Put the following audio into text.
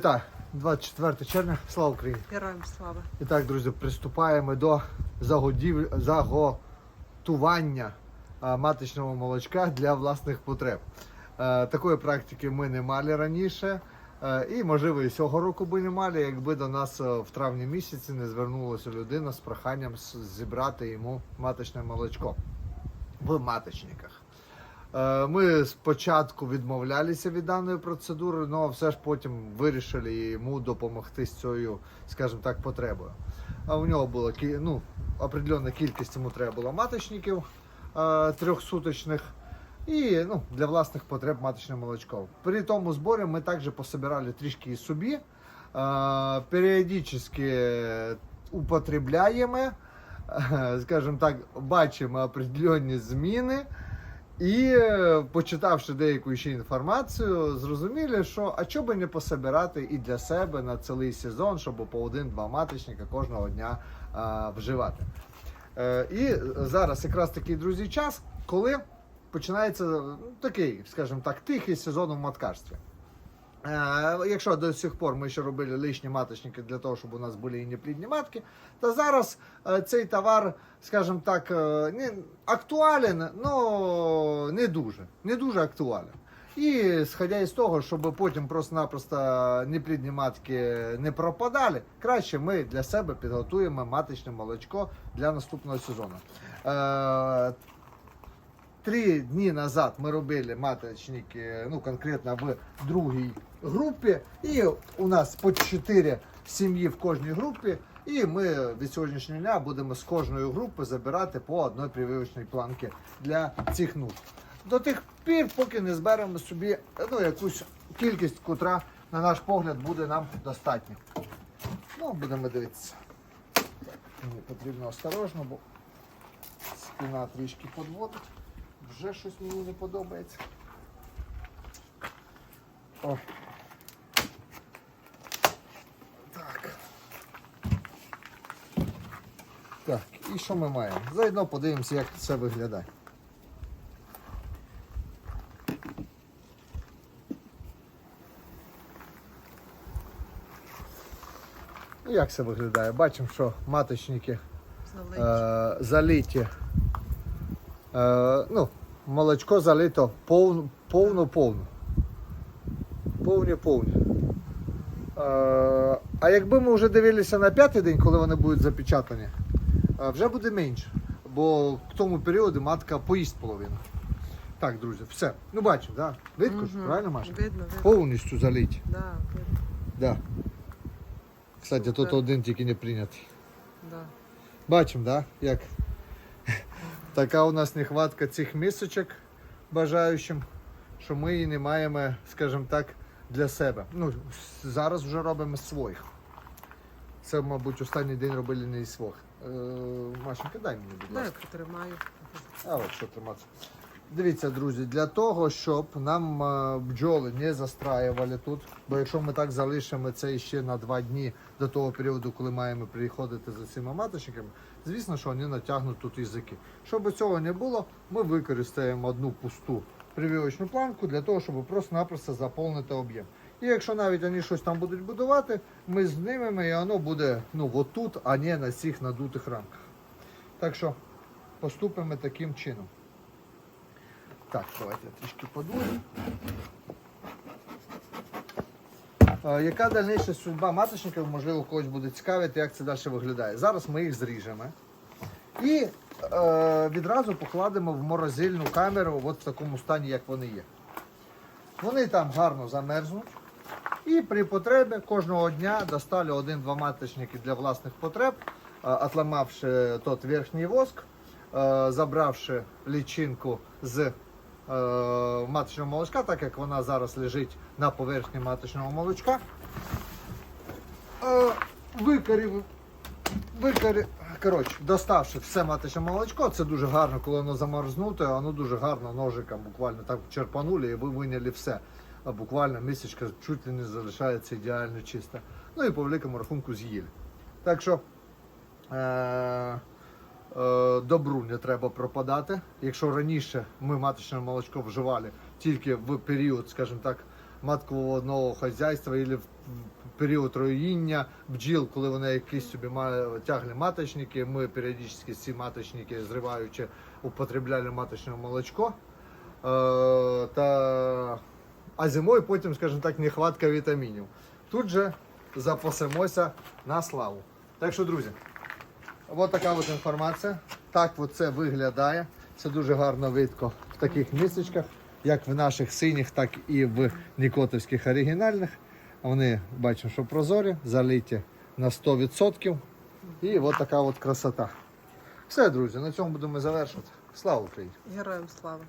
Вітаю! 24 червня, слава Україні! Героям слава. І так, друзі, приступаємо до загодів... заготування маточного молочка для власних потреб. Е, Такої практики ми не мали раніше. Е, І, можливо, і цього року би не мали, якби до нас е, в травні місяці не звернулася людина з проханням зібрати йому маточне молочко в маточниках. Е, Ми спочатку відмовлялися від даної процедури, але все ж потім вирішили йому допомогти з цією, скажімо так, потребою. А у нього була ну, определенна кількість йому треба було маточників е, трьохсуточних і ну, для власних потреб маточне молочко. При тому зборі ми також пособирали трішки і собі. Е, Періодично употребляємо, скажімо так, бачимо определенні зміни. І е, почитавши деяку ще інформацію, зрозуміли, що а чого би не пособирати і для себе на цілий сезон, щоб по один-два маточника кожного дня а, вживати. Е, і зараз якраз такий друзі час, коли починається ну, такий, скажімо так, тихий сезон у маткарстві. Е, Якщо до сих пор ми ще робили лишні маточники для того, щоб у нас були і неплідні матки, то зараз е, цей товар, скажімо так, е, не актуален, але не дуже. Не дуже актуален. І сходя із того, щоб потім просто-напросто неплідні матки не пропадали, краще ми для себе підготуємо маточне молочко для наступного сезону. Е, Три дні назад ми робили маточники, ну конкретно в другій групі, і у нас по 4 сім'ї в кожній групі. І ми від сьогоднішнього дня будемо з кожної групи забирати по одній прививочній планки для цих нужд. До тих пір, поки не зберемо собі ну, якусь кількість, котра, на наш погляд, буде нам достатньо. Ну, будемо дивитися. Мені потрібно осторожно, бо спина трішки подводить. Вже щось мені не подобається. О. Так. Так, і що ми маємо? Заодно подивимося, як це виглядає. Ну, Як це виглядає? Бачимо, що маточники Залить. е, залиті. Е, ну, молочко залито повно, повно, повно. Повні, повні. Е, а якби ми вже дивилися на п'ятий день, коли вони будуть запечатані, вже буде менше. Бо в тому періоді матка поїсть половину. Так, друзі, все. Ну бачимо, да? Видно ж, Мгм. правильно, Маша? Видно, видно. Повністю залиті. Да, видно. Да. Кстати, тут один тільки не прийнятий. Да. Бачимо, да? як така у нас нехватка цих місочок бажаючим, що ми її не маємо, скажімо так, для себе. Ну, зараз вже робимо своїх. Це, мабуть, останній день робили не із своїх. Е, Машенька, дай мені, будь Да, я тримаю. А от що триматися. Дивіться, друзі, для того, щоб нам е, бджоли не застраювали тут, бо якщо ми так залишимо це ще на два дні до того періоду, коли маємо приходити за цими маточниками, звісно, що вони натягнуть тут язики. Щоб цього не було, ми використаємо одну пусту прививочну планку для того, щоб просто-напросто заповнити об'єм. І якщо навіть вони щось там будуть будувати, ми знімемо і воно буде ну, отут, а не на цих надутих рамках. Так що поступимо таким чином. Так, давайте я трішки подую. Е, Яка дальніша судьба маточників, можливо, когось буде цікавити, як це далі виглядає. Зараз ми їх зріжемо і е, відразу покладемо в морозильну камеру от в такому стані, як вони є. Вони там гарно замерзнуть. І при потребі кожного дня достали один-два маточники для власних потреб, е, отламавши тот верхній воск, е, забравши лічинку з маточного молочка, так як вона зараз лежить на поверхні маточного молочка. Е, Викорів, викорів, коротше, доставши все маточне молочко, це дуже гарно, коли воно заморзнуте, воно дуже гарно ножиком буквально так черпанули і ви виняли все. А буквально місячка чуть ли не залишається ідеально чиста. Ну і по великому рахунку з'їли. Так що е, е, добру не треба пропадати. Якщо раніше ми маточне молочко вживали тільки в період, скажімо так, матководного хазяйства або в період роїння бджіл, коли вони якісь собі тягли маточники. Ми періодично ці маточники, зриваючи, употребляли маточне молочко. Е, та... А зимою потім, скажімо так, нехватка вітамінів. Тут же запасемося на славу. Так що, друзі, Ось така от інформація. Так от це виглядає. Це дуже гарно видко в таких місцечках, як в наших синіх, так і в нікотовських оригінальних. Вони бачимо, що прозорі, залиті на 100%. І от така от красота. Все, друзі, на цьому будемо завершувати. Слава Україні! Героям слава.